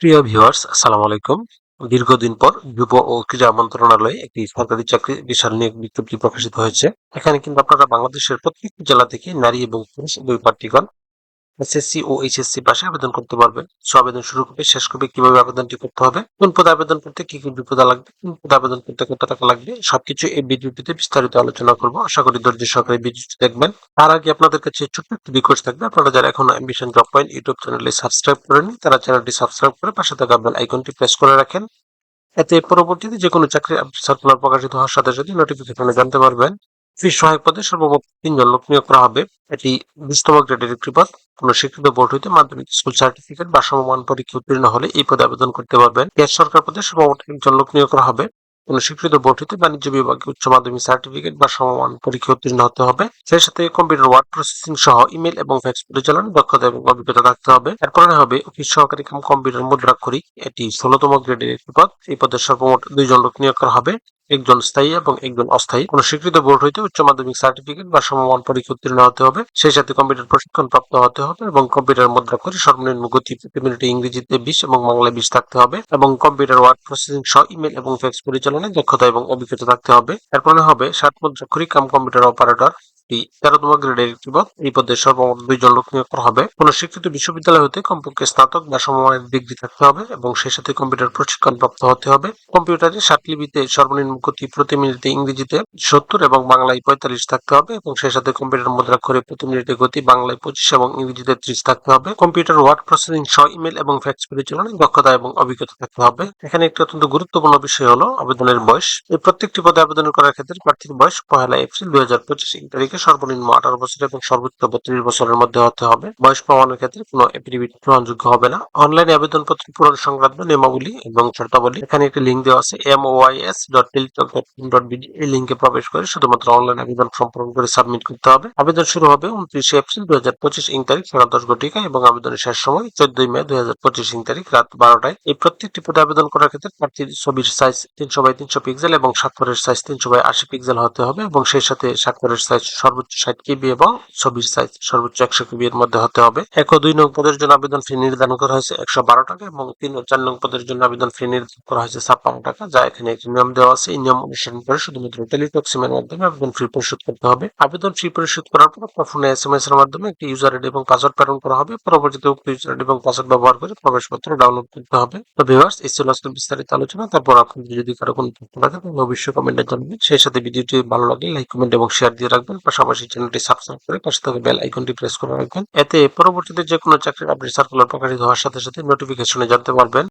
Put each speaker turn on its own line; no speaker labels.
প্রিয় ভিউয়ার্স আসসালামু আলাইকুম। দীর্ঘদিন পর যুব ও ক্রীড়া মন্ত্রণালয়ে একটি সরকারি চাকরি বিশাল নিয়োগ বিজ্ঞপ্তি প্রকাশিত হয়েছে। এখানে কিন্তু আপনারা বাংলাদেশের প্রত্যেকটি জেলা থেকে নারী এবং পুরুষ দুই প্রার্থীগণ এসএসসি ও এইচএসসি পাশে আবেদন করতে পারবেন সো আবেদন শুরু করবে, শেষ করবে, কীভাবে আবেদনটি করতে হবে, কোন পদে আবেদন করতে, কি কি বিপদা লাগবে, কোন পদে আবেদন করতে কত টাকা লাগবে, সবকিছু এই ভিডিওটিতে বিস্তারিত আলোচনা করব। আশা করি ধৈর্য সহকারে ভিডিওটি দেখবেন। তার আগে আপনাদের কাছে ছোট্ট একটি রিকোয়েস্ট থাকবে। আপনারা যারা এখন অ্যাম্বিশন জব পয়েন্ট ইউটিউব চ্যানেলে সাবস্ক্রাইব করেনি তারা চ্যানেলটি সাবস্ক্রাইব করে পাশে থাকা বেল আইকনটি প্রেস করে রাখেন। এতে পরবর্তীতে যে কোনো চাকরি সার্কুলার প্রকাশিত হওয়ার সাথে সাথে নোটিফিকেশনে জানতে পারবেন। ফি সহায়ক পদে সর্বমোট তিনজন লোক নিয়োগ করা হবে। এটি বিশতম গ্রেডের একটি পদ। কোন স্বীকৃত বোর্ড হইতে মাধ্যমিক স্কুল সার্টিফিকেট বা সমমান পরীক্ষা উত্তীর্ণ হলে এই পদে আবেদন করতে পারবেন। গ্যাস সরকার পদে সর্বমোট একজন লোক নিয়োগ করা হবে। কোন স্বীকৃত বোর্ড হইতে বাণিজ্য বিভাগে উচ্চ মাধ্যমিক সার্টিফিকেট বা সমমান পরীক্ষা উত্তীর্ণ হতে হবে। সেই সাথে কম্পিউটার ওয়ার্ড প্রসেসিং সহ ইমেল এবং ফ্যাক্স পরিচালনা দক্ষতা এবং অভিজ্ঞতা থাকতে হবে। এরপরে হবে অফিস সহকারী কাম কম্পিউটার মুদ্রাক্ষরিক। এটি ষোলতম গ্রেডের একটি পদ। এই পদের সর্বমোট দুইজন লোক নিয়োগ করা হবে। একজন স্থায়ী এবং একজন অস্থায়ী। কোন স্বীকৃত বোর্ড হইতে উচ্চ মাধ্যমিক সার্টিফিকেট বা সমমান পরীক্ষা উত্তীর্ণ হতে হবে। সেই সাথে কম্পিউটার প্রশিক্ষণ প্রাপ্ত হতে হবে এবং কম্পিউটার মুদ্রা করে সর্বনিম্ন গতি প্রতি মিনিটে ইংরেজিতে বিশ এবং বাংলায় বিশ থাকতে হবে এবং কম্পিউটার ওয়ার্ড প্রসেসিং সহ ইমেল এবং ফ্যাক্স পরিচালনায় দক্ষতা এবং অভিজ্ঞতা থাকতে হবে। এরপরে হবে ষাট মুদ্রাক্ষরিক কাম কম্পিউটার অপারেটর তেরোতম গ্রেডের একটি পদ। এই পদে সর্বমোট দুইজন লোক নিয়োগ করা হবে। কোন স্বীকৃত বিশ্ববিদ্যালয় হতে কমপক্ষে স্নাতক বা সমমানের ডিগ্রি থাকতে হবে এবং সেই সাথে কম্পিউটার প্রশিক্ষণ প্রাপ্ত হতে হবে। কম্পিউটারে লিপিতে সর্বনিম্ন গতি প্রতি মিনিটে ইংরেজিতে সত্তর এবং বাংলায় পঁয়তাল্লিশ থাকতে হবে এবং সেই সাথে কম্পিউটার মুদ্রা করে প্রতি মিনিটে গতি বাংলায় পঁচিশ এবং ইংরেজিতে ত্রিশ থাকতে হবে। কম্পিউটার ওয়ার্ড প্রসেসিং সহ ইমেল এবং ফ্যাক্স পরিচালনায় দক্ষতা এবং অভিজ্ঞতা থাকতে হবে। এখানে একটি অত্যন্ত গুরুত্বপূর্ণ বিষয় হলো আবেদনের বয়স। এই প্রত্যেকটি পদে আবেদন করার ক্ষেত্রে প্রার্থীর বয়স পহেলা এপ্রিল দুই হাজার পঁচিশ তারিখে সর্বনিম্ন আঠারো বছর এবং সর্বোচ্চ বত্রিশ বছরের মধ্যে হতে হবে। বয়স প্রমাণের ক্ষেত্রে কোনো এফিডেভিট গ্রহণযোগ্য হবে না। অনলাইনে আবেদনপত্র পূরণ সংক্রান্ত নিয়মাবলী এবং শর্তাবলী এখানে একটি লিঙ্ক দেওয়া আছে M Y S dot Teletalk dot B D লিঙ্কে প্রবেশ করে শুধুমাত্র অনলাইন আবেদন সম্পূর্ণ করে সাবমিট করতে হবে। আবেদন শুরু হবে উনত্রিশে এপ্রিল দুই হাজার পঁচিশ ইং তারিখ, সাড়ে দশ ঘটিকা এবং আবেদনের শেষ সময় চোদ্দই মে দুই হাজার পঁচিশ ইং তারিখ, রাত বারোটায়। এই প্রত্যেকটি পদে আবেদন করার ক্ষেত্রে প্রার্থীর ছবির সাইজ তিনশো বাই তিনশো পিক্সেল এবং স্বাক্ষরের সাইজ তিনশো বাই আশি পিক্সেল হতে হবে এবং সেই সাথে স্বাক্ষরের সাইজ সর্বোচ্চ ষাট কেবি এবং ছবির সাইজ সর্বোচ্চ একশো কেবি এর মধ্যে হতে হবে। এক দুই নং পদের জন্য আবেদন ফি নির্ধারণ করা হয়েছে একশো বারো টাকা এবং তিন ও চার নং পদের জন্য আবেদন ফি নির্ধারণ করা হয়েছে ছাপ্পান্ন টাকা, যা এখানে একটি নিয়ম দেওয়া আছে। এই নিয়ম অনুসরণ করে শুধুমাত্র টেলিটক সিমের মাধ্যমে আবেদন ফি পরিশোধ করতে হবে। আবেদন ফি পরিশোধ করার পর আপনার ফোনে এস এম এস এর মাধ্যমে একটি ইউজার আইডি এবং পাসওয়ার্ড প্রেরণ করা হবে। পরবর্তীতে উক্ত ইউজার আইডি এবং পাসওয়ার্ড ব্যবহার করে প্রবেশপত্র ডাউনলোড করতে হবে। তো ভিউয়ার্স এই ছিল আজকে বিস্তারিত আলোচনা। তারপর আপনাদের যদি কারও কোনো প্রশ্ন থাকে তাহলে অবশ্যই কমেন্টে জানাবেন। সেই সাথে ভিডিওটি ভালো লাগলে লাইক কমেন্ট এবং শেয়ার দিয়ে রাখবেন। পাশাপাশি চ্যানেলটি সাবস্ক্রাইব করে পাশে থাকা বেল আইকনটি প্রেস করে রাখবেন। এতে পরবর্তীতে যে কোনো চাকরির আপডেট সার্কুলার প্রকাশিত হওয়ার সাথে সাথে নোটিফিকেশনে জানতে পারবেন।